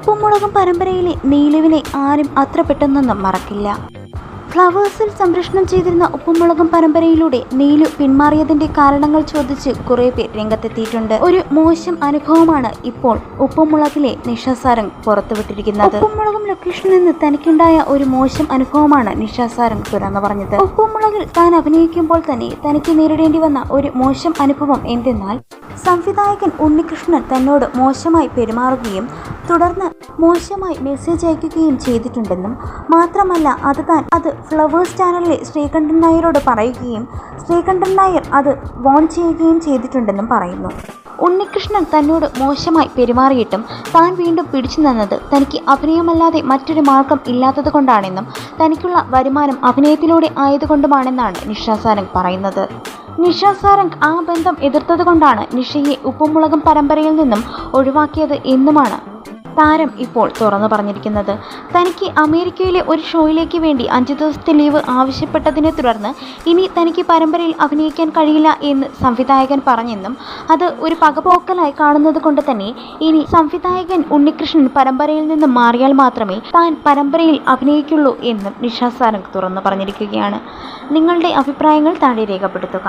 ഉപ്പും മുളകും പരമ്പരയിലെ നീലുവിനെ ആരും അത്ര പെട്ടെന്നൊന്നും മറക്കില്ല. ഫ്ലവേഴ്സിൽ സംരക്ഷണം ചെയ്തിരുന്ന ഉപ്പുമുളകും പരമ്പരയിലൂടെ നീലു പിന്മാറിയതിന്റെ കാരണങ്ങൾ ചോദിച്ച് കുറെ പേർ രംഗത്തെത്തിയിട്ടുണ്ട്. ഒരു മോശം അനുഭവമാണ് ഇപ്പോൾ ഉപ്പുമുളകിലെ നിഷ സാരംഗ് പുറത്തുവിട്ടിരിക്കുന്നത്. ഉപ്പുമുളകും ലൊക്കേഷനിൽ നിന്ന് തനിക്കുണ്ടായ ഒരു മോശം അനുഭവമാണ് നിഷാസാരം സാരംഗ് തുറന്നു പറഞ്ഞത്. ഉപ്പുമുളകിൽ താൻ അഭിനയിക്കുമ്പോൾ തന്നെ തനിക്ക് നേരിടേണ്ടി വന്ന ഒരു മോശം അനുഭവം എന്തെന്നാൽ സംവിധായകൻ ഉണ്ണികൃഷ്ണൻ തന്നോട് മോശമായി പെരുമാറുകയും തുടർന്ന് മോശമായി മെസ്സേജ് അയക്കുകയും ചെയ്തിട്ടുണ്ടെന്നും മാത്രമല്ല അത് താൻ അത് ഫ്ലവേഴ്സ് ചാനലിലെ ശ്രീകണ്ഠൻ നായരോട് പറയുകയും ശ്രീകണ്ഠൻ നായർ അത് വോൺ ചെയ്യുകയും ചെയ്തിട്ടുണ്ടെന്നും പറയുന്നു. ഉണ്ണികൃഷ്ണൻ തന്നോട് മോശമായി പെരുമാറിയിട്ടും താൻ വീണ്ടും പിടിച്ചു നിന്നത് തനിക്ക് അഭിനയമല്ലാതെ മറ്റൊരു മാർഗം ഇല്ലാത്തത് കൊണ്ടാണെന്നും തനിക്കുള്ള വരുമാനം അഭിനയത്തിലൂടെ ആയതുകൊണ്ടുമാണെന്നാണ് നിഷ സാരംഗ് പറയുന്നത്. നിഷ സാരംഗ് ആ ബന്ധം എതിർത്തത് കൊണ്ടാണ് നിഷയെ ഉപ്പുമുളകും പരമ്പരയിൽ നിന്നും ഒഴിവാക്കിയത് എന്നുമാണ് താരം ഇപ്പോൾ തുറന്നു പറഞ്ഞിരിക്കുന്നത്. തനിക്ക് അമേരിക്കയിലെ ഒരു ഷോയിലേക്ക് വേണ്ടി അഞ്ച് ദിവസത്തെ ലീവ് ആവശ്യപ്പെട്ടതിനെ തുടർന്ന് ഇനി തനിക്ക് പരമ്പരയിൽ അഭിനയിക്കാൻ കഴിയില്ല എന്ന് സംവിധായകൻ പറഞ്ഞെന്നും അത് ഒരു പകപോക്കലായി കാണുന്നത് കൊണ്ട് തന്നെ ഇനി സംവിധായകൻ ഉണ്ണികൃഷ്ണൻ പരമ്പരയിൽ നിന്ന് മാറിയാൽ മാത്രമേ താൻ പരമ്പരയിൽ അഭിനയിക്കുള്ളൂ എന്നും നിഷ സാരംഗ് തുറന്നു പറഞ്ഞിരിക്കുകയാണ്. നിങ്ങളുടെ അഭിപ്രായങ്ങൾ താഴെ രേഖപ്പെടുത്തുക.